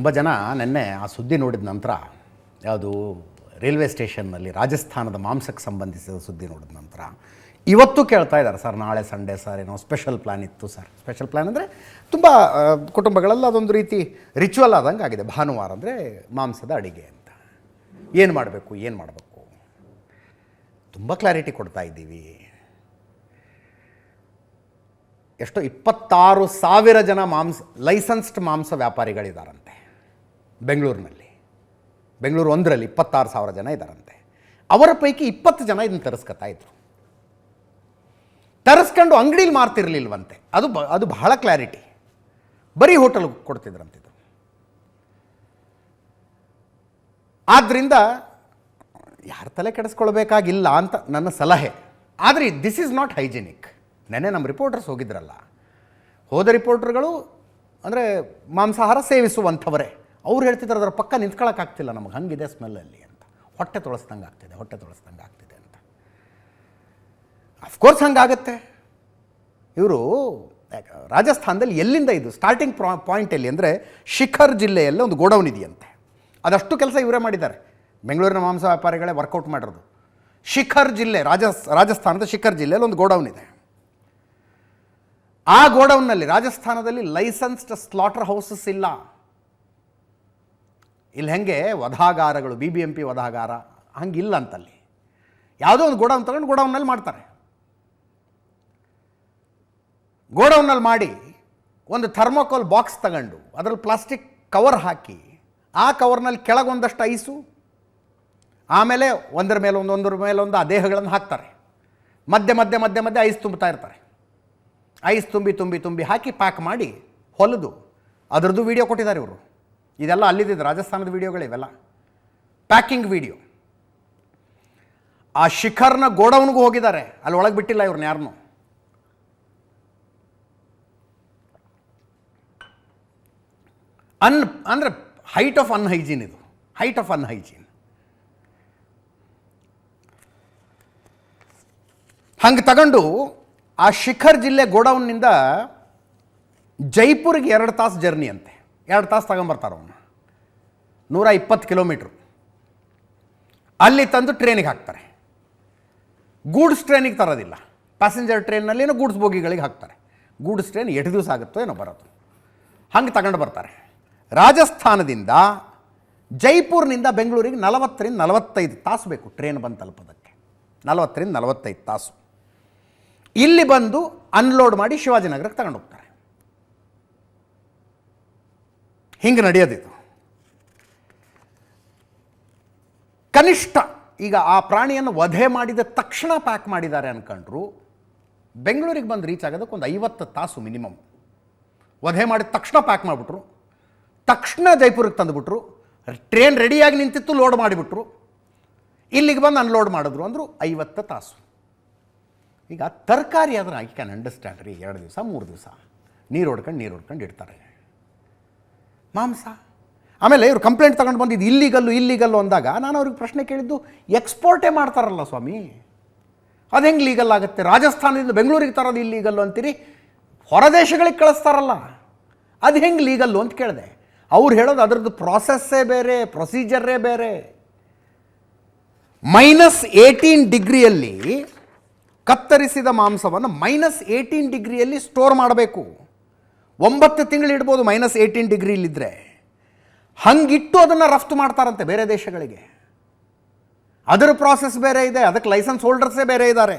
ತುಂಬ ಜನ ನೆನ್ನೆ ಆ ಸುದ್ದಿ ನೋಡಿದ ನಂತರ, ಯಾವುದು ರೈಲ್ವೆ ಸ್ಟೇಷನ್ನಲ್ಲಿ ರಾಜಸ್ಥಾನದ ಮಾಂಸಕ್ಕೆ ಸಂಬಂಧಿಸಿದ ಸುದ್ದಿ ನೋಡಿದ ನಂತರ, ಇವತ್ತು ಕೇಳ್ತಾ ಇದ್ದಾರೆ, ಸರ್, ನಾಳೆ ಸಂಡೇ, ಸರ್, ಏನೋ ಸ್ಪೆಷಲ್ ಪ್ಲ್ಯಾನ್ ಇತ್ತು, ಸರ್. ಸ್ಪೆಷಲ್ ಪ್ಲ್ಯಾನ್ ಅಂದರೆ ತುಂಬ ಕುಟುಂಬಗಳಲ್ಲಿ ಅದೊಂದು ರೀತಿ ರಿಚುವಲ್ ಆದಂಗೆ ಆಗಿದೆ. ಭಾನುವಾರ ಅಂದರೆ ಮಾಂಸದ ಅಡಿಗೆ ಅಂತ. ಏನು ಮಾಡಬೇಕು ಏನು ಮಾಡಬೇಕು? ತುಂಬ ಕ್ಲಾರಿಟಿ ಕೊಡ್ತಾ ಇದ್ದೀವಿ. ಎಷ್ಟೋ ಇಪ್ಪತ್ತಾರು ಸಾವಿರ ಜನ ಮಾಂಸ ಲೈಸೆನ್ಸ್ಡ್ ಮಾಂಸ ವ್ಯಾಪಾರಿಗಳಿದ್ದಾರಂತೆ ಬೆಂಗಳೂರಿನಲ್ಲಿ. ಬೆಂಗಳೂರು ಒಂದರಲ್ಲಿ ಇಪ್ಪತ್ತಾರು ಸಾವಿರ ಜನ ಇದ್ದಾರಂತೆ ಅವರ ಪೈಕಿ ಇಪ್ಪತ್ತು ಜನ ಇದನ್ನು ತರಿಸ್ಕೊತಾ ಇದ್ರು. ತರಿಸ್ಕೊಂಡು ಅಂಗಡೀಲಿ ಮಾರ್ತಿರಲಿಲ್ವಂತೆ. ಅದು ಬ, ಅದು ಬಹಳ ಕ್ಲಾರಿಟಿ. ಬರೀ ಹೋಟೆಲ್ ಕೊಡ್ತಿದ್ರಂತಿದ್ದು ಆದ್ದರಿಂದ ಯಾರ ತಲೆ ಕೆಡಿಸ್ಕೊಳ್ಬೇಕಾಗಿಲ್ಲ ಅಂತ ನನ್ನ ಸಲಹೆ. ಆದರೆ ದಿಸ್ ಈಸ್ ನಾಟ್ ಹೈಜಿನಿಕ್ ನೆನೆ ನಮ್ಮ ರಿಪೋರ್ಟರ್ಸ್ ಹೋಗಿದ್ರಲ್ಲ. ಹೋದ ರಿಪೋರ್ಟರ್ಗಳು ಅಂದರೆ ಮಾಂಸಾಹಾರ ಸೇವಿಸುವಂಥವರೇ. ಅವ್ರು ಹೇಳ್ತಿದ್ದಾರೆ ಅದರ ಪಕ್ಕ ನಿಂತ್ಕೊಳ್ಳೋಕ್ಕಾಗ್ತಿಲ್ಲ ನಮಗೆ ಹಂಗಿದೆ ಸ್ಮೆಲ್ಲಲ್ಲಿ ಅಂತ. ಹೊಟ್ಟೆ ತೊಳಸ್ದಂಗೆ ಆಗ್ತಿದೆ, ಹೊಟ್ಟೆ ತೊಳಸ್ದಂಗೆ ಆಗ್ತಿದೆ ಅಂತ. ಅಫ್ಕೋರ್ಸ್ ಹಂಗಾಗತ್ತೆ. ಇವರು ರಾಜಸ್ಥಾನದಲ್ಲಿ ಎಲ್ಲಿಂದ ಇದು ಸ್ಟಾರ್ಟಿಂಗ್ ಪಾಯಿಂಟ್ ಎಲ್ಲಿ ಅಂದರೆ ಶಿಖರ್ ಜಿಲ್ಲೆಯಲ್ಲಿ ಒಂದು ಗೋಡೌನ್ ಇದೆಯಂತೆ. ಅದಷ್ಟು ಕೆಲಸ ಇವರೇ ಮಾಡಿದ್ದಾರೆ. ಬೆಂಗಳೂರಿನ ಮಾಂಸ ವ್ಯಾಪಾರಿಗಳೇ ವರ್ಕೌಟ್ ಮಾಡಿರೋದು. ಶಿಖರ್ ಜಿಲ್ಲೆ, ರಾಜ, ರಾಜಸ್ಥಾನದ ಶಿಖರ್ ಜಿಲ್ಲೆಯಲ್ಲಿ ಒಂದು ಗೋಡೌನ್ ಇದೆ. ಆ ಗೋಡೌನ್ನಲ್ಲಿ ರಾಜಸ್ಥಾನದಲ್ಲಿ ಲೈಸೆನ್ಸ್ಡ್ ಸ್ಲಾಟರ್ ಹೌಸಸ್ ಇಲ್ಲ. ಇಲ್ಲಿ ಹೆಂಗೆ ವಧಾಗಾರಗಳು ಬಿ ಬಿ ಎಂ ಪಿ ವಧಾಗಾರ, ಹಂಗಿಲ್ಲ ಅಂತಲ್ಲಿ. ಯಾವುದೋ ಒಂದು ಗೋಡೌನ್ ತಗೊಂಡು ಗೋಡೌನ್ನಲ್ಲಿ ಮಾಡ್ತಾರೆ. ಗೋಡೌನ್ನಲ್ಲಿ ಮಾಡಿ ಒಂದು ಥರ್ಮೋಕೋಲ್ ಬಾಕ್ಸ್ ತಗೊಂಡು ಅದರಲ್ಲಿ ಪ್ಲಾಸ್ಟಿಕ್ ಕವರ್ ಹಾಕಿ, ಆ ಕವರ್ನಲ್ಲಿ ಕೆಳಗೊಂದಷ್ಟು ಐಸು, ಆಮೇಲೆ ಒಂದರ ಮೇಲೆ ಒಂದು, ಒಂದರ ಮೇಲೆ ಒಂದು ಆ ದೇಹಗಳನ್ನು ಹಾಕ್ತಾರೆ. ಮಧ್ಯೆ ಮಧ್ಯೆ ಮಧ್ಯೆ ಮಧ್ಯೆ ಐಸ್ ತುಂಬುತ್ತಾ ಇರ್ತಾರೆ. ಐಸ್ ತುಂಬಿ ತುಂಬಿ ತುಂಬಿ ಹಾಕಿ ಪ್ಯಾಕ್ ಮಾಡಿ ಹೊಲಿದು, ಅದರದ್ದು ವಿಡಿಯೋ ಕೊಟ್ಟಿದ್ದಾರೆ ಇವರು. ಇದೆಲ್ಲ ಅಲ್ಲಿದ್ದು ರಾಜಸ್ಥಾನದ ವಿಡಿಯೋಗಳಿವೆಲ್ಲ ಪ್ಯಾಕಿಂಗ್ ವಿಡಿಯೋ. ಆ ಶಿಖರ್ನ ಗೋಡೌನ್ಗೂ ಹೋಗಿದ್ದಾರೆ. ಅಲ್ಲಿ ಒಳಗೆ ಬಿಟ್ಟಿಲ್ಲ ಇವ್ರನ್ನ ಯಾರನ್ನು ಅನ್, ಅಂದರೆ ಹೈಟ್ ಆಫ್ ಅನ್ಹೈಜೀನ್ ಇದು. ಹೈಟ್ ಆಫ್ ಅನ್ಹೈಜೀನ್ ಹಂಗೆ ತಗೊಂಡು ಆ ಶಿಖರ್ ಜಿಲ್ಲೆ ಗೋಡೌನ್ನಿಂದ ಜೈಪುರ್ಗೆ ಎರಡು ತಾಸು ಜರ್ನಿ ಅಂತೆ. ಎರಡು ತಾಸು ತಗೊಂಬರ್ತಾರೆ ಅವನ್ನ ನೂರ ಇಪ್ಪತ್ತು ಕಿಲೋಮೀಟ್ರು. ಅಲ್ಲಿ ತಂದು ಟ್ರೈನಿಗೆ ಹಾಕ್ತಾರೆ. ಗೂಡ್ಸ್ ಟ್ರೈನಿಗೆ ತರೋದಿಲ್ಲ. ಪ್ಯಾಸೆಂಜರ್ ಟ್ರೈನ್ನಲ್ಲೇನೋ ಗೂಡ್ಸ್ ಬೋಗಿಗಳಿಗೆ ಹಾಕ್ತಾರೆ. ಗೂಡ್ಸ್ ಟ್ರೈನ್ ಎಷ್ಟು ದಿವಸ ಆಗುತ್ತೋ ಏನೋ ಬರೋದು. ಹಂಗೆ ತಗೊಂಡು ಬರ್ತಾರೆ. ರಾಜಸ್ಥಾನದಿಂದ ಜೈಪುರ್ನಿಂದ ಬೆಂಗಳೂರಿಗೆ ನಲವತ್ತರಿಂದ ನಲವತ್ತೈದು ತಾಸು ಬೇಕು ಟ್ರೈನ್ ಬಂದು ತಲುಪೋದಕ್ಕೆ. ನಲವತ್ತರಿಂದ ನಲವತ್ತೈದು ತಾಸು. ಇಲ್ಲಿ ಬಂದು ಅನ್ಲೋಡ್ ಮಾಡಿ ಶಿವಾಜಿನಗರಕ್ಕೆ ತಗೊಂಡು ಹೋಗ್ತಾರೆ. ಹಿಂಗೆ ನಡೆಯೋದಿದು. ಕನಿಷ್ಠ ಈಗ ಆ ಪ್ರಾಣಿಯನ್ನು ವಧೆ ಮಾಡಿದ ತಕ್ಷಣ ಪ್ಯಾಕ್ ಮಾಡಿದ್ದಾರೆ ಅನ್ಕೊಂಡ್ರು, ಬೆಂಗಳೂರಿಗೆ ಬಂದು ರೀಚ್ ಆಗೋದಕ್ಕೆ ಒಂದು ಐವತ್ತು ತಾಸು ಮಿನಿಮಮ್ ವಧೆ ಮಾಡಿದ ತಕ್ಷಣ ಪ್ಯಾಕ್ ಮಾಡಿಬಿಟ್ರು, ತಕ್ಷಣ ಜೈಪುರಕ್ಕೆ ತಂದುಬಿಟ್ರು ಟ್ರೈನ್ ರೆಡಿಯಾಗಿ ನಿಂತಿತ್ತು ಲೋಡ್ ಮಾಡಿಬಿಟ್ರು. ಇಲ್ಲಿಗೆ ಬಂದು ಅನ್ಲೋಡ್ ಮಾಡಿದ್ರು ಅಂದರು ಐವತ್ತು ತಾಸು. ಈಗ ತರಕಾರಿ ಆದರೆ ಐ ಕ್ಯಾನ್ ಅಂಡರ್ಸ್ಟ್ಯಾಂಡ್ ರೀ, ಎರಡು ದಿವಸ, ಮೂರು ದಿವಸ. ನೀರು ಹೊಡ್ಕೊಂಡು ನೀರು ಹೊಡ್ಕೊಂಡು ಇಡ್ತಾರೆ. ಮಾಂಸ. ಆಮೇಲೆ ಇವರು ಕಂಪ್ಲೇಂಟ್ ತಗೊಂಡು ಬಂದಿದ್ದು ಇಲ್ಲಿಗಲ್ಲು ಇಲ್ಲಿಗಲ್ಲು ಅಂದಾಗ ನಾನು ಅವ್ರಿಗೆ ಪ್ರಶ್ನೆ ಕೇಳಿದ್ದು ಎಕ್ಸ್ಪೋರ್ಟೇ ಮಾಡ್ತಾರಲ್ಲ ಸ್ವಾಮಿ? ಅದು ಹೆಂಗೆ ಲೀಗಲ್ ಆಗುತ್ತೆ? ರಾಜಸ್ಥಾನದಿಂದ ಬೆಂಗಳೂರಿಗೆ ತರೋದು ಇಲ್ಲಿಗಲ್ಲು ಅಂತೀರಿ? ಹೊರದೇಶಗಳಿಗೆ ಕಳಿಸ್ತಾರಲ್ಲ. ಅದು ಹೆಂಗೆ ಲೀಗಲ್ಲು ಅಂತ ಕೇಳಿದೆ. ಅವ್ರು ಹೇಳೋದು ಅದರದ್ದು ಪ್ರಾಸೆಸ್ಸೇ ಬೇರೆ ಪ್ರೊಸೀಜರೇ ಬೇರೆ. ಮೈನಸ್ ಏಯ್ಟೀನ್ ಡಿಗ್ರಿಯಲ್ಲಿ ಕತ್ತರಿಸಿದ ಮಾಂಸವನ್ನು ಮೈನಸ್ ಏಯ್ಟೀನ್ ಡಿಗ್ರಿಯಲ್ಲಿ ಸ್ಟೋರ್ ಮಾಡಬೇಕು. ಒಂಬತ್ತು ತಿಂಗಳು ಇಡ್ಬೋದು ಮೈನಸ್ ಏಯ್ಟೀನ್ ಡಿಗ್ರಿಲಿದ್ದರೆ ಹಂಗಿಟ್ಟು ಅದನ್ನು ರಫ್ತು ಮಾಡ್ತಾರಂತೆ ಬೇರೆ ದೇಶಗಳಿಗೆ. ಅದರ ಪ್ರಾಸೆಸ್ ಬೇರೆ ಇದೆ, ಅದಕ್ಕೆ ಲೈಸೆನ್ಸ್ ಹೋಲ್ಡರ್ಸೇ ಬೇರೆ ಇದ್ದಾರೆ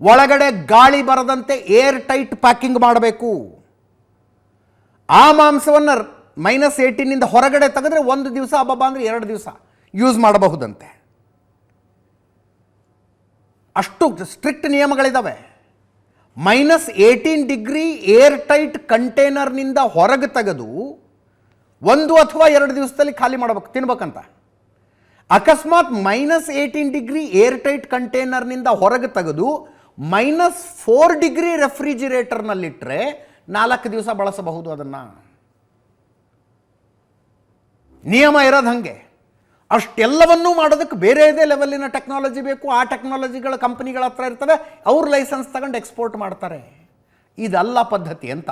ಒಳಗಡೆ ಗಾಳಿ ಬರದಂತೆ ಏರ್ ಟೈಟ್ ಪ್ಯಾಕಿಂಗ್ ಮಾಡಬೇಕು. ಆ ಮಾಂಸವನ್ನು ಮೈನಸ್ ಏಯ್ಟೀನಿಂದ ಹೊರಗಡೆ ತೆಗೆದ್ರೆ ಒಂದು ದಿವಸ ಹಬ್ಬ ಅಂದರೆ ಎರಡು ದಿವಸ ಯೂಸ್ ಮಾಡಬಹುದಂತೆ. ಅಷ್ಟು strict ನಿಯಮಗಳಿದ್ದಾವೆ minus eighteen degree air tight ಕಂಟೈನರ್ನಿಂದ ಹೊರಗೆ ತೆಗೆದು ಒಂದು ಅಥವಾ ಎರಡು ದಿವಸದಲ್ಲಿ ಖಾಲಿ ಮಾಡ್ಬೇಕು, ತಿನ್ಬೇಕಂತ. ಅಕಸ್ಮಾತ್ minus eighteen degree air tight ಕಂಟೈನರ್ನಿಂದ ಹೊರಗೆ ತೆಗೆದು ಮೈನಸ್ ಫೋರ್ ಡಿಗ್ರಿ ರೆಫ್ರಿಜಿರೇಟರ್ನಲ್ಲಿಟ್ಟರೆ ನಾಲ್ಕು ದಿವಸ ಬಳಸಬಹುದು ಅದನ್ನು. ನಿಯಮ ಇರೋದು ಹಾಗೆ. ಅಷ್ಟೆಲ್ಲವನ್ನೂ ಮಾಡೋದಕ್ಕೆ ಬೇರೆದೇ ಲೆವೆಲ್ಲಿನ ಟೆಕ್ನಾಲಜಿ ಬೇಕು, ಆ ಟೆಕ್ನಾಲಜಿಗಳ ಕಂಪ್ನಿಗಳ ಹತ್ರ ಇರ್ತವೆ, ಅವ್ರ ಲೈಸೆನ್ಸ್ ತಗೊಂಡು ಎಕ್ಸ್ಪೋರ್ಟ್ ಮಾಡ್ತಾರೆ. ಇದಲ್ಲ ಪದ್ಧತಿ ಅಂತ.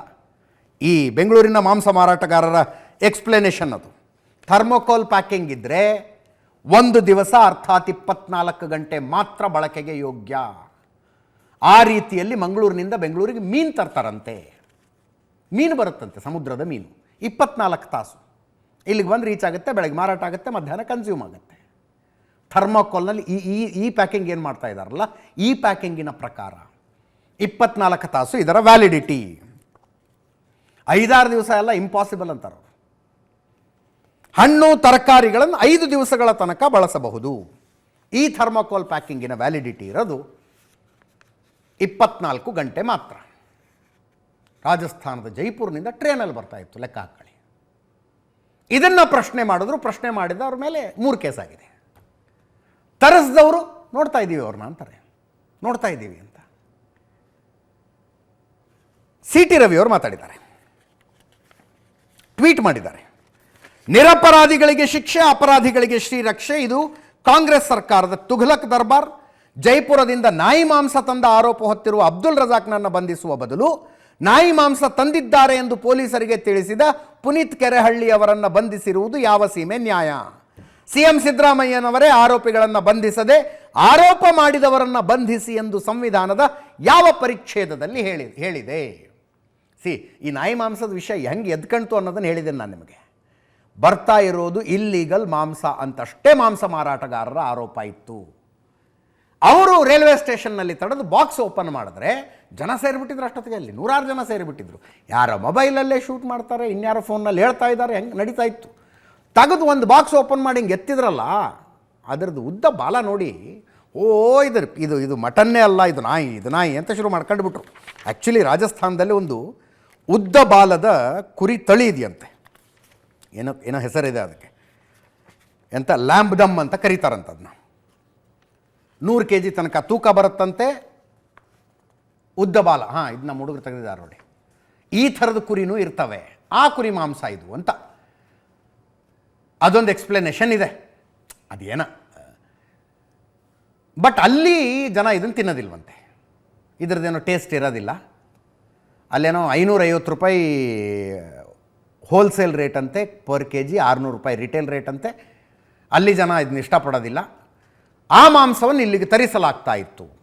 ಈ ಬೆಂಗಳೂರಿನ ಮಾಂಸ ಮಾರಾಟಗಾರರ ಎಕ್ಸ್ಪ್ಲನೇಷನ್ ಅದು. ಥರ್ಮೋಕೋಲ್ ಪ್ಯಾಕಿಂಗ್ ಇದ್ದರೆ ಒಂದು ದಿವಸ ಅರ್ಥಾತ್ ಇಪ್ಪತ್ನಾಲ್ಕು ಗಂಟೆ ಮಾತ್ರ ಬಳಕೆಗೆ ಯೋಗ್ಯ. ಆ ರೀತಿಯಲ್ಲಿ ಮಂಗಳೂರಿನಿಂದ ಬೆಂಗಳೂರಿಗೆ ಮೀನು ತರ್ತಾರಂತೆ. ಮೀನು ಬರುತ್ತಂತೆ, ಸಮುದ್ರದ ಮೀನು. ಇಪ್ಪತ್ನಾಲ್ಕು ತಾಸು. ಇಲ್ಲಿಗೆ ಬಂದು ರೀಚ್ ಆಗುತ್ತೆ, ಬೆಳಗ್ಗೆ ಮಾರಾಟ ಆಗುತ್ತೆ, ಮಧ್ಯಾಹ್ನ ಕನ್ಸ್ಯೂಮ್ ಆಗುತ್ತೆ. ಥರ್ಮೋಕೋಲ್ನಲ್ಲಿ ಈ ಈ ಈ ಪ್ಯಾಕಿಂಗ್ ಏನು ಮಾಡ್ತಾ ಇದ್ದಾರಲ್ಲ ಈ ಪ್ಯಾಕಿಂಗಿನ ಪ್ರಕಾರ. ಇಪ್ಪತ್ನಾಲ್ಕು ತಾಸು ಇದರ ವ್ಯಾಲಿಡಿಟಿ ಐದಾರು ದಿವಸ ಎಲ್ಲ ಇಂಪಾಸಿಬಲ್ ಅಂತಾರೆ. ಹಣ್ಣು, ತರಕಾರಿಗಳನ್ನು ಐದು ದಿವಸಗಳ ತನಕ ಬಳಸಬಹುದು. ಈ ಥರ್ಮಾಕೋಲ್ ಪ್ಯಾಕಿಂಗಿನ ವ್ಯಾಲಿಡಿಟಿ ಇರೋದು ಇಪ್ಪತ್ನಾಲ್ಕು ಗಂಟೆ ಮಾತ್ರ. ರಾಜಸ್ಥಾನದ ಜೈಪುರ್ನಿಂದ ಟ್ರೇನಲ್ಲಿ ಬರ್ತಾ ಇತ್ತು, ಲೆಕ್ಕ ಹಾಕೊಳ್ಳಿ ಇದನ್ನು ಪ್ರಶ್ನೆ ಮಾಡಿದ್ರು, ಪ್ರಶ್ನೆ ಮಾಡಿದ ಅವ್ರ ಮೇಲೆ ಮೂರು ಕೇಸ್ ಆಗಿದೆ. ತರಿಸಿದವರು, ನೋಡ್ತಾ ಇದ್ದೀವಿ ಅವ್ರನ್ನ ಅಂತಾರೆ. ನೋಡ್ತಾ ಇದ್ದೀವಿ ಅಂತ. ಸಿ ಟಿ ರವಿ ಅವರು ಮಾತಾಡಿದ್ದಾರೆ. ಟ್ವೀಟ್ ಮಾಡಿದ್ದಾರೆ. ನಿರಪರಾಧಿಗಳಿಗೆ ಶಿಕ್ಷೆ, ಅಪರಾಧಿಗಳಿಗೆ ಶ್ರೀರಕ್ಷೆ. ಇದು ಕಾಂಗ್ರೆಸ್ ಸರ್ಕಾರದ ತುಘಲಕ್ ದರ್ಬಾರ್. ಜೈಪುರದಿಂದ ನಾಯಿ ಮಾಂಸ ತಂದ ಆರೋಪ ಹೊತ್ತಿರುವ ಅಬ್ದುಲ್ ರಜಾಕ್ನನ್ನು ಬಂಧಿಸುವ ಬದಲು ನಾಯಿ ಮಾಂಸ ತಂದಿದ್ದಾರೆ ಎಂದು ಪೊಲೀಸರಿಗೆ ತಿಳಿಸಿದ ಪುನೀತ್ ಕೆರೆಹಳ್ಳಿ ಅವರನ್ನು ಬಂಧಿಸಿರುವುದು ಯಾವ ಸೀಮೆ ನ್ಯಾಯ? ಸಿಎಂ ಸಿದ್ದರಾಮಯ್ಯನವರೇ ಆರೋಪಿಗಳನ್ನು ಬಂಧಿಸದೆ ಆರೋಪ ಮಾಡಿದವರನ್ನು ಬಂಧಿಸಿ ಎಂದು ಸಂವಿಧಾನದ ಯಾವ ಪರಿಚ್ಛೇದದಲ್ಲಿ ಹೇಳಿ ಹೇಳಿದೆ? ಸಿ, ಈ ನಾಯಿ ಮಾಂಸದ ವಿಷಯ ಹೆಂಗೆ ಎದ್ಕಂತು ಅನ್ನೋದನ್ನು ಹೇಳಿದ್ದೇನೆ ನಾನು ನಿಮಗೆ. ಬರ್ತಾ ಇರೋದು ಇಲ್ಲೀಗಲ್ ಮಾಂಸ ಅಂತಷ್ಟೇ ಮಾಂಸ ಮಾರಾಟಗಾರರ ಆರೋಪ ಇತ್ತು. ಅವರು ರೈಲ್ವೆ ಸ್ಟೇಷನ್ನಲ್ಲಿ ತಡೆದು ಬಾಕ್ಸ್ ಓಪನ್ ಮಾಡಿದ್ರೆ ಜನ ಸೇರಿಬಿಟ್ಟಿದ್ರು ಅಷ್ಟೊತ್ತಿಗೆ ಅಲ್ಲಿ ನೂರಾರು ಜನ ಸೇರಿಬಿಟ್ಟಿದ್ರು. ಯಾರ ಮೊಬೈಲಲ್ಲೇ ಶೂಟ್ ಮಾಡ್ತಾರೆ, ಇನ್ಯಾರೋ ಫೋನಲ್ಲಿ ಹೇಳ್ತಾ ಇದ್ದಾರೆ, ಹೆಂಗೆ ನಡೀತಾ ಇತ್ತು. ತೆಗೆದು ಒಂದು ಬಾಕ್ಸ್ ಓಪನ್ ಮಾಡಿ ಹಿಂಗೆ ಎತ್ತಿದ್ರಲ್ಲ, ಅದರದ್ದು ಉದ್ದ ಬಾಲ ನೋಡಿ, ಓ ಇದ್ರ ಇದು ಇದು ಮಟನ್ನೇ ಅಲ್ಲ, ಇದು ನಾಯಿ ಇದು ನಾಯಿ ಅಂತ ಶುರು ಮಾಡ್ಕೊಂಡು ಬಿಟ್ರು. ಆ್ಯಕ್ಚುಲಿ ರಾಜಸ್ಥಾನದಲ್ಲಿ ಒಂದು ಉದ್ದ ಬಾಲದ ಕುರಿ ತಳಿ ಇದೆಯಂತೆ. ಏನೋ ಏನೋ ಹೆಸರಿದೆ ಅದಕ್ಕೆ. ಎಂಥ ಲ್ಯಾಂಬ್ ದಮ್ ಅಂತ ಕರೀತಾರಂತ ಅದನ್ನ ನೂರು ಕೆ ಜಿ ತನಕ ತೂಕ ಬರುತ್ತಂತೆ, ಉದ್ದ ಬಾಲ. ಹಾಂ ಇದು ನಮ್ಮ ಹುಡುಗರು ತೆಗೆದಿದ್ದಾರೆ ನೋಡಿ. ಈ ಥರದ ಕುರಿನೂ ಇರ್ತವೆ. ಆ ಕುರಿ ಮಾಂಸ ಇದು ಅಂತ. ಅದೊಂದು ಎಕ್ಸ್ಪ್ಲನೇಷನ್ ಇದೆ. ಅದೇನ? ಬಟ್ ಅಲ್ಲಿ ಜನ ಇದನ್ನು ತಿನ್ನೋದಿಲ್ವಂತೆ. ಇದ್ರದ್ದೇನೋ ಟೇಸ್ಟ್ ಇರೋದಿಲ್ಲ. ಅಲ್ಲೇನೋ ಐನೂರೈವತ್ತು ರೂಪಾಯಿ ಹೋಲ್ಸೇಲ್ ರೇಟ್ ಅಂತೆ ಪರ್ ಕೆ ಜಿ ಆರುನೂರು ರೂಪಾಯಿ ರಿಟೇಲ್ ರೇಟ್ ಅಂತೆ. ಅಲ್ಲಿ ಜನ ಇದನ್ನ ಇಷ್ಟಪಡೋದಿಲ್ಲ. ಆ ಮಾಂಸವನ್ನು ಇಲ್ಲಿಗೆ ತರಿಸಲಾಗ್ತಾ ಇತ್ತು.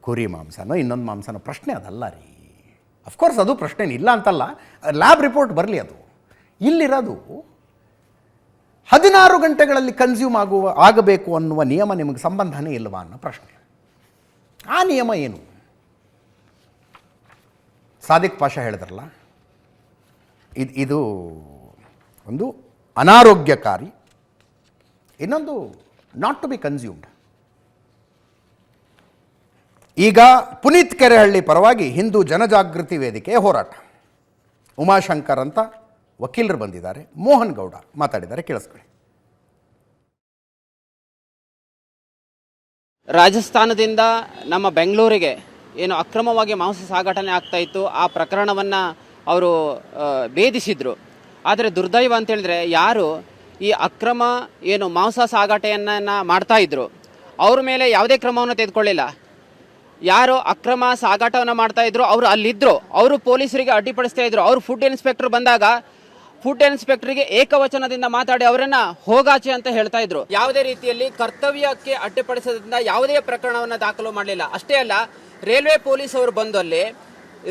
ಕುರಿ ಮಾಂಸನೋ, ಇನ್ನೊಂದು ಮಾಂಸನೋ, ಪ್ರಶ್ನೆ ಅದಲ್ಲ ರೀ. ಅಫ್ಕೋರ್ಸ್ ಅದು ಪ್ರಶ್ನೆ ಇಲ್ಲ ಅಂತಲ್ಲ. ಲ್ಯಾಬ್ ರಿಪೋರ್ಟ್ ಬರಲಿ ಅದು. ಇಲ್ಲಿರೋದು ಹದಿನಾರು ಗಂಟೆಗಳಲ್ಲಿ ಕನ್ಸ್ಯೂಮ್ ಆಗುವ, ಆಗಬೇಕು ಅನ್ನುವ ನಿಯಮ ನಿಮಗೆ ಸಂಬಂಧನೇ ಇಲ್ಲವಾ ಅನ್ನೋ ಪ್ರಶ್ನೆ. ಆ ನಿಯಮ ಏನು? ಸಾದಿಕ್ ಪಾಷ ಹೇಳಿದ್ರಲ್ಲ ಇದು ಇದು ಒಂದು ಅನಾರೋಗ್ಯಕಾರಿ, ಇನ್ನೊಂದು ನಾಟ್ ಟು ಬಿ ಕನ್ಸ್ಯೂಮ್ಡ್ ಈಗ ಪುನೀತ್ ಕೆರೆಹಳ್ಳಿ ಪರವಾಗಿ ಹಿಂದೂ ಜನಜಾಗೃತಿ ವೇದಿಕೆ ಹೋರಾಟ. ಉಮಾಶಂಕರ್ ಅಂತ ವಕೀಲರು ಬಂದಿದ್ದಾರೆ. ಮೋಹನ್ ಗೌಡ ಮಾತಾಡಿದ್ದಾರೆ. ಕೇಳಿಸ್ಕೊಳ್ಳಿ. ರಾಜಸ್ಥಾನದಿಂದ ನಮ್ಮ ಬೆಂಗಳೂರಿಗೆ ಏನು ಅಕ್ರಮವಾಗಿ ಮಾಂಸ ಸಾಗಾಟನೆ ಆಗ್ತಾ ಇತ್ತು. ಆ ಪ್ರಕರಣವನ್ನು ಅವರು ಭೇದಿಸಿದ್ರು. ಆದರೆ ದುರ್ದೈವ ಅಂತ ಹೇಳಿದ್ರೆ ಯಾರು ಈ ಅಕ್ರಮ ಏನು ಮಾಂಸ ಸಾಗಾಟೆಯನ್ನು ಮಾಡ್ತಾ ಇದ್ರು, ಅವ್ರ ಮೇಲೆ ಯಾವುದೇ ಕ್ರಮವನ್ನು ತೆಗೆದುಕೊಳ್ಳಿಲ್ಲ. ಯಾರು ಅಕ್ರಮ ಸಾಗಾಟವನ್ನು ಮಾಡ್ತಾ ಇದ್ರು, ಅವರು ಅಲ್ಲಿದ್ದರು ಅವರು ಪೊಲೀಸರಿಗೆ ಅಡ್ಡಿಪಡಿಸ್ತಾ ಇದ್ರು. ಅವರು ಫುಡ್ ಇನ್ಸ್ಪೆಕ್ಟರ್ ಬಂದಾಗ ಫುಡ್ ಇನ್ಸ್ಪೆಕ್ಟರ್ಗೆ ಏಕವಚನದಿಂದ ಮಾತಾಡಿ ಅವರನ್ನ ಹೋಗಾಚೆ ಅಂತ ಹೇಳ್ತಾ ಇದ್ರು. ಯಾವುದೇ ರೀತಿಯಲ್ಲಿ ಕರ್ತವ್ಯಕ್ಕೆ ಅಡ್ಡಿಪಡಿಸೋದ್ರಿಂದ ಯಾವುದೇ ಪ್ರಕರಣವನ್ನು ದಾಖಲು ಮಾಡಲಿಲ್ಲ. ಅಷ್ಟೇ ಅಲ್ಲ, ರೈಲ್ವೆ ಪೊಲೀಸ್ ಅವರು ಬಂದಲ್ಲಿ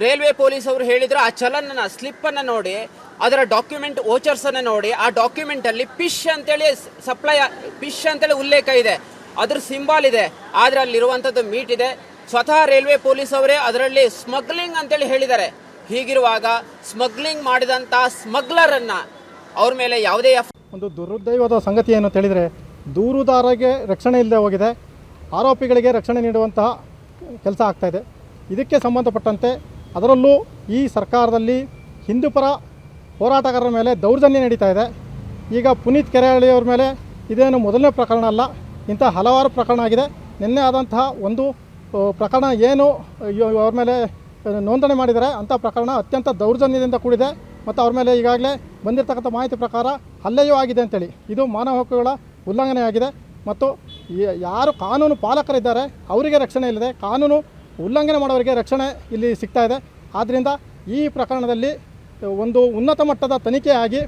ರೈಲ್ವೆ ಪೊಲೀಸ್ ಅವರು ಹೇಳಿದ್ರು ಆ ಚಲನ್ನ ಸ್ಲಿಪ್ ಅನ್ನ ನೋಡಿ, ಅದರ ಡಾಕ್ಯುಮೆಂಟ್ ಓಚರ್ಸನ್ನು ನೋಡಿ, ಆ ಡಾಕ್ಯುಮೆಂಟ್ ಅಲ್ಲಿ ಫಿಶ್ ಅಂತೇಳಿ ಸಪ್ಲೈ ಪಿಶ್ ಅಂತೇಳಿ ಉಲ್ಲೇಖ ಇದೆ. ಅದ್ರ ಸಿಂಬಾಲ್ ಇದೆ. ಆದರೆ ಅಲ್ಲಿರುವಂಥದ್ದು ಮೀಟ್ ಇದೆ. ಸ್ವತಃ ರೈಲ್ವೆ ಪೊಲೀಸ್ ಅವರೇ ಅದರಲ್ಲಿ ಸ್ಮಗ್ಲಿಂಗ್ ಅಂತೇಳಿ ಹೇಳಿದ್ದಾರೆ. ಹೀಗಿರುವಾಗ ಸ್ಮಗ್ಲಿಂಗ್ ಮಾಡಿದಂತ ಸ್ಮಗ್ಲರ್ ಅನ್ನ ಅವ್ರ ಮೇಲೆ ಯಾವುದೇ ಒಂದು ದುರುದ್ದೈವದ ಸಂಗತಿ ಏನು ಅಂತ ಹೇಳಿದರೆ ದೂರುದಾರರಿಗೆ ರಕ್ಷಣೆ ಇಲ್ಲದೆ ಹೋಗಿದೆ. ಆರೋಪಿಗಳಿಗೆ ರಕ್ಷಣೆ ನೀಡುವಂತಹ ಕೆಲಸ ಆಗ್ತಾಯಿದೆ ಇದಕ್ಕೆ ಸಂಬಂಧಪಟ್ಟಂತೆ ಅದರಲ್ಲೂ ಈ ಸರ್ಕಾರದಲ್ಲಿ ಹಿಂದೂಪರ ಹೋರಾಟಗಾರರ ಮೇಲೆ ದೌರ್ಜನ್ಯ ನಡೀತಾ ಇದೆ. ಈಗ ಪುನೀತ್ ಕೆರೆಹಳ್ಳಿಯವ್ರ ಮೇಲೆ ಇದೇನು ಮೊದಲನೇ ಪ್ರಕರಣ ಅಲ್ಲ, ಇಂಥ ಹಲವಾರು ಪ್ರಕರಣ ಆಗಿದೆ. ನಿನ್ನೆ ಆದಂತಹ ಒಂದು ಪ್ರಕರಣ ಏನು ಅವ್ರ ಮೇಲೆ ನೋಂದಣಿ ಮಾಡಿದ್ದಾರೆ, ಅಂಥ ಪ್ರಕರಣ ಅತ್ಯಂತ ದೌರ್ಜನ್ಯದಿಂದ ಕೂಡಿದೆ. ಮತ್ತು ಅವ್ರ ಮೇಲೆ ಈಗಾಗಲೇ ಬಂದಿರತಕ್ಕಂಥ ಮಾಹಿತಿ ಪ್ರಕಾರ ಹಲ್ಲೆಯೂ ಆಗಿದೆ ಅಂತೇಳಿ. ಇದು ಮಾನವ ಹಕ್ಕುಗಳ ಉಲ್ಲಂಘನೆಯಾಗಿದೆ. ಮತ್ತು ಯಾರು ಕಾನೂನು ಪಾಲಕರಿದ್ದಾರೆ, ಅವರಿಗೆ ರಕ್ಷಣೆ ಇಲ್ಲದೆ ಕಾನೂನು ಉಲ್ಲಂಘನೆ ಮಾಡೋರಿಗೆ ರಕ್ಷಣೆ ಇಲ್ಲಿ ಸಿಗ್ತಾ ಇದೆ. ಆದ್ದರಿಂದ ಈ ಪ್ರಕರಣದಲ್ಲಿ ಒಂದು ಉನ್ನತ ಮಟ್ಟದ ತನಿಖೆ ಆಗಿ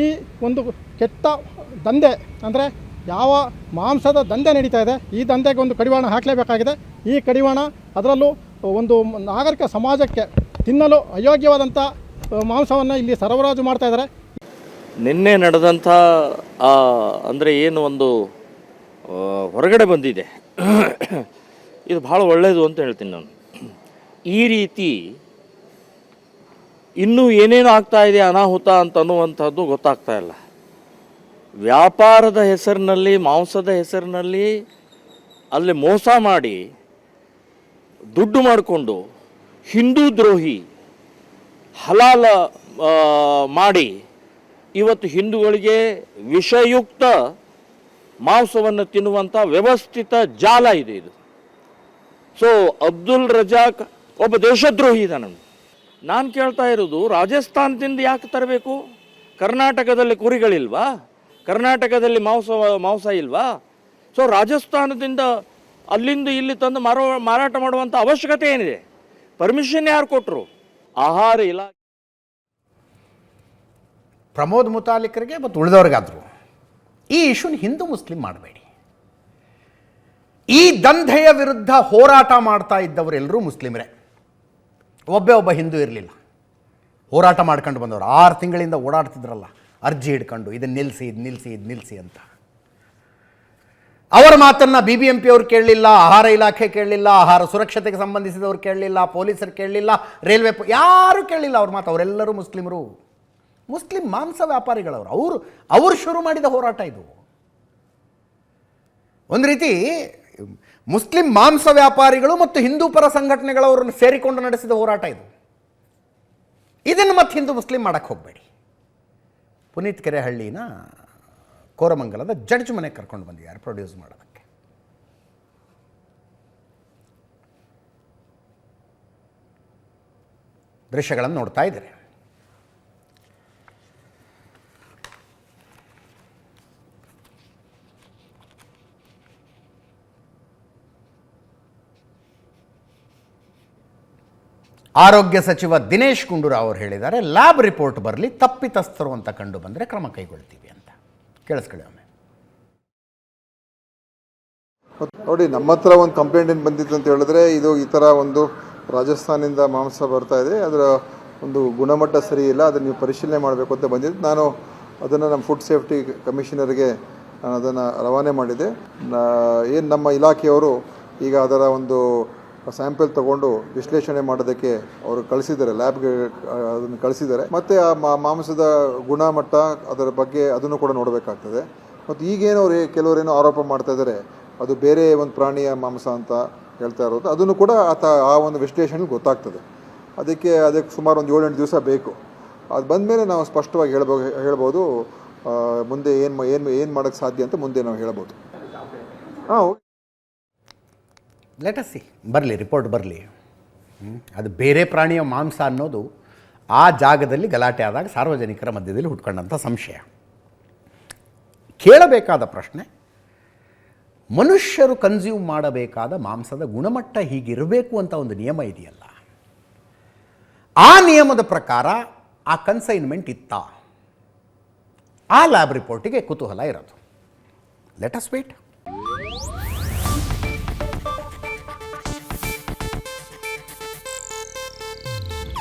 ಈ ಒಂದು ಕೆಟ್ಟ ದಂಧೆ, ಅಂದರೆ ಯಾವ ಮಾಂಸದ ದಂಧೆ ನಡೀತಾ ಇದೆ, ಈ ದಂಧೆಗೆ ಒಂದು ಕಡಿವಾಣ ಹಾಕಲೇಬೇಕಾಗಿದೆ. ಈ ಕಡಿವಾಣ ಅದರಲ್ಲೂ ಒಂದು ನಾಗರಿಕ ಸಮಾಜಕ್ಕೆ ತಿನ್ನಲು ಅಯೋಗ್ಯವಾದಂಥ ಮಾಂಸವನ್ನು ಇಲ್ಲಿ ಸರಬರಾಜು ಮಾಡ್ತಾ ಇದ್ದಾರೆ. ನಿನ್ನೆ ನಡೆದಂಥ ಅಂದರೆ ಏನು ಒಂದು ಹೊರಗಡೆ ಬಂದಿದೆ. ಇದು ಭಾಳ ಒಳ್ಳೆಯದು ಅಂತ ಹೇಳ್ತೀನಿ ನಾನು. ಈ ರೀತಿ ಇನ್ನೂ ಏನೇನು ಆಗ್ತಾ ಇದೆ ಅನಾಹುತ ಅಂತ ಅನ್ನುವಂಥದ್ದು ಗೊತ್ತಾಗ್ತಾ ಇಲ್ಲ. ವ್ಯಾಪಾರದ ಹೆಸರಿನಲ್ಲಿ, ಮಾಂಸದ ಹೆಸರಿನಲ್ಲಿ ಅಲ್ಲಿ ಮೋಸ ಮಾಡಿ ದುಡ್ಡು ಮಾಡಿಕೊಂಡು ಹಿಂದೂ ದ್ರೋಹಿ, ಹಲಾಲ ಮಾಡಿ ಇವತ್ತು ಹಿಂದೂಗಳಿಗೆ ವಿಷಯುಕ್ತ ಮಾಂಸವನ್ನು ತಿನ್ನುವಂಥ ವ್ಯವಸ್ಥಿತ ಜಾಲ ಇದೆ ಇದು. ಸೊ ಅಬ್ದುಲ್ ರಜಾಕ್ ಒಬ್ಬ ದೇಶದ್ರೋಹಿ ಇದ್ದಾನೆ ನಾನು ಕೇಳ್ತಾ ಇರೋದು, ರಾಜಸ್ಥಾನದಿಂದ ಯಾಕೆ ತರಬೇಕು? ಕರ್ನಾಟಕದಲ್ಲಿ ಕುರಿಗಳಿಲ್ವಾ? ಕರ್ನಾಟಕದಲ್ಲಿ ಮಾಂಸ ಮಾಂಸ ಇಲ್ವಾ? ಸೊ ರಾಜಸ್ಥಾನದಿಂದ ಅಲ್ಲಿಂದ ಇಲ್ಲಿ ತಂದು ಮಾರೋ, ಮಾರಾಟ ಮಾಡುವಂಥ ಅವಶ್ಯಕತೆ ಏನಿದೆ? ಪರ್ಮಿಷನ್ ಯಾರು ಕೊಟ್ಟರು ಆಹಾರ ಇಲಾಖೆ. ಪ್ರಮೋದ್ ಮುತಾಲಿಕರಿಗೆ ಮತ್ತು ಉಳಿದವ್ರಿಗಾದರು. ಈ ಇಶ್ಯೂನ ಹಿಂದೂ ಮುಸ್ಲಿಂ ಮಾಡಬೇಡಿ. ಈ ದಂಧೆಯ ವಿರುದ್ಧ ಹೋರಾಟ ಮಾಡ್ತಾ ಇದ್ದವರೆಲ್ಲರೂ ಮುಸ್ಲಿಮರೇ. ಒಬ್ಬೇ ಒಬ್ಬ ಹಿಂದೂ ಇರಲಿಲ್ಲ. ಹೋರಾಟ ಮಾಡ್ಕೊಂಡು ಬಂದವರು. ಆರು ತಿಂಗಳಿಂದ ಓಡಾಡ್ತಿದ್ರಲ್ಲ. ಅರ್ಜಿ ಹಿಡ್ಕೊಂಡು ಇದನ್ನು ನಿಲ್ಲಿಸಿ ಇದು ನಿಲ್ಲಿಸಿ ಇದು ನಿಲ್ಲಿಸಿ ಅಂತ. ಅವರ ಮಾತನ್ನು ಬಿ ಬಿ ಎಂ ಪಿ ಅವರು ಕೇಳಲಿಲ್ಲ, ಆಹಾರ ಇಲಾಖೆ ಕೇಳಲಿಲ್ಲ, ಆಹಾರ ಸುರಕ್ಷತೆಗೆ ಸಂಬಂಧಿಸಿದವರು ಕೇಳಲಿಲ್ಲ, ಪೊಲೀಸರು ಕೇಳಲಿಲ್ಲ, ರೈಲ್ವೆ ಯಾರು ಕೇಳಲಿಲ್ಲ ಅವ್ರ ಮಾತು. ಅವರೆಲ್ಲರೂ ಮುಸ್ಲಿಮರು. ಮುಸ್ಲಿಂ ಮಾಂಸ ವ್ಯಾಪಾರಿಗಳವರು. ಅವರು ಅವರು ಶುರು ಮಾಡಿದ ಹೋರಾಟ ಇದು. ಒಂದು ರೀತಿ ಮುಸ್ಲಿಂ ಮಾಂಸ ವ್ಯಾಪಾರಿಗಳು ಮತ್ತು ಹಿಂದೂ ಪರ ಸಂಘಟನೆಗಳವರನ್ನು ಸೇರಿಕೊಂಡು ನಡೆಸಿದ ಹೋರಾಟ ಇದು. ಇದನ್ನು ಮತ್ತೆ ಹಿಂದೂ ಮುಸ್ಲಿಂ ಮಾಡಕ್ಕೆ ಹೋಗಬೇಡಿ. ಪುನೀತ್ ಕೆರೆಹಳ್ಳಿನ ಕೋರಮಂಗಲದ ಜಡ್ಜ್ ಮನೆಗೆ ಕರ್ಕೊಂಡು ಬಂದಿದ್ದಾರೆ ಪ್ರೊಡ್ಯೂಸ್ ಮಾಡೋದಕ್ಕೆ. ದೃಶ್ಯಗಳನ್ನು ನೋಡ್ತಾ ಇದ್ದಾರೆ. ಆರೋಗ್ಯ ಸಚಿವ ದಿನೇಶ್ ಗುಂಡೂರಾವ್ ಅವರು ಹೇಳಿದ್ದಾರೆ, ಲ್ಯಾಬ್ ರಿಪೋರ್ಟ್ ಬರಲಿ, ತಪ್ಪಿತಸ್ಥರು ಅಂತ ಕಂಡು ಬಂದರೆ ಕ್ರಮ ಕೈಗೊಳ್ತೀವಿ ಅಂತ. ಕೇಳಿಸ್ಕೊಳ್ಳಿ ಒಮ್ಮೆ. ನೋಡಿ, ನಮ್ಮ ಹತ್ರ ಒಂದು ಕಂಪ್ಲೇಂಟ್ ಏನು ಬಂದಿತ್ತು ಅಂತ ಹೇಳಿದ್ರೆ, ಇದು ಈ ಥರ ಒಂದು ರಾಜಸ್ಥಾನಿಂದ ಮಾಂಸ ಬರ್ತಾ ಇದೆ. ಅದರ ಒಂದು ಗುಣಮಟ್ಟ ಸರಿ ಇಲ್ಲ, ಅದನ್ನು ನೀವು ಪರಿಶೀಲನೆ ಮಾಡಬೇಕು ಅಂತ ಬಂದಿದ್ದು. ನಾನು ಅದನ್ನು ನಮ್ಮ ಫುಡ್ ಸೇಫ್ಟಿ ಕಮಿಷನರ್ಗೆ ನಾನು ಅದನ್ನು ರವಾನೆ ಮಾಡಿದೆ. ಏನು ನಮ್ಮ ಇಲಾಖೆಯವರು ಈಗ ಅದರ ಒಂದು ಸ್ಯಾಂಪಲ್ ತಗೊಂಡು ವಿಶ್ಲೇಷಣೆ ಮಾಡೋದಕ್ಕೆ ಅವರು ಕಳಿಸಿದ್ದಾರೆ ಲ್ಯಾಬ್ಗೆ ಅದನ್ನು ಕಳಿಸಿದ್ದಾರೆ. ಮತ್ತು ಆ ಮಾಂಸದ ಗುಣಮಟ್ಟ ಅದರ ಬಗ್ಗೆ ಅದನ್ನು ಕೂಡ ನೋಡಬೇಕಾಗ್ತದೆ. ಮತ್ತು ಈಗೇನು ಅವ್ರು ಕೆಲವರೇನೋ ಆರೋಪ ಮಾಡ್ತಾ ಇದ್ದಾರೆ ಅದು ಬೇರೆ ಒಂದು ಪ್ರಾಣಿಯ ಮಾಂಸ ಅಂತ ಹೇಳ್ತಾ ಇರೋದು ಅದನ್ನು ಕೂಡ ಆತ ಆ ಒಂದು ವಿಶ್ಲೇಷಣೆ ಗೊತ್ತಾಗ್ತದೆ. ಅದಕ್ಕೆ ಅದಕ್ಕೆ ಸುಮಾರು ಒಂದು ಏಳೆಂಟು ದಿವಸ ಬೇಕು. ಅದು ಬಂದಮೇಲೆ ನಾವು ಸ್ಪಷ್ಟವಾಗಿ ಹೇಳ್ಬೋ ಹೇಳ್ಬೋದು ಮುಂದೆ ಏನು ಏನು ಏನು ಮಾಡೋಕ್ಕೆ ಸಾಧ್ಯ ಅಂತ ಮುಂದೆ ನಾವು ಹೇಳ್ಬೋದು. ಹಾಂ ಲೆಟಸ್ಸಿ ಬರಲಿ ರಿಪೋರ್ಟ್ ಬರಲಿ. ಅದು ಬೇರೆ ಪ್ರಾಣಿಯ ಮಾಂಸ ಅನ್ನೋದು ಆ ಜಾಗದಲ್ಲಿ ಗಲಾಟೆ ಆದಾಗ ಸಾರ್ವಜನಿಕರ ಮಧ್ಯದಲ್ಲಿ ಹುಟ್ಕೊಂಡಂಥ ಸಂಶಯ. ಕೇಳಬೇಕಾದ ಪ್ರಶ್ನೆ, ಮನುಷ್ಯರು ಕನ್ಸ್ಯೂಮ್ ಮಾಡಬೇಕಾದ ಮಾಂಸದ ಗುಣಮಟ್ಟ ಹೀಗಿರಬೇಕು ಅಂತ ಒಂದು ನಿಯಮ ಇದೆಯಲ್ಲ? ಆ ನಿಯಮದ ಪ್ರಕಾರ ಆ ಕನ್ಸೈನ್ಮೆಂಟ್ ಇತ್ತ? ಆ ಲ್ಯಾಬ್ ರಿಪೋರ್ಟಿಗೆ ಕುತೂಹಲ ಇರೋದು. Let's wait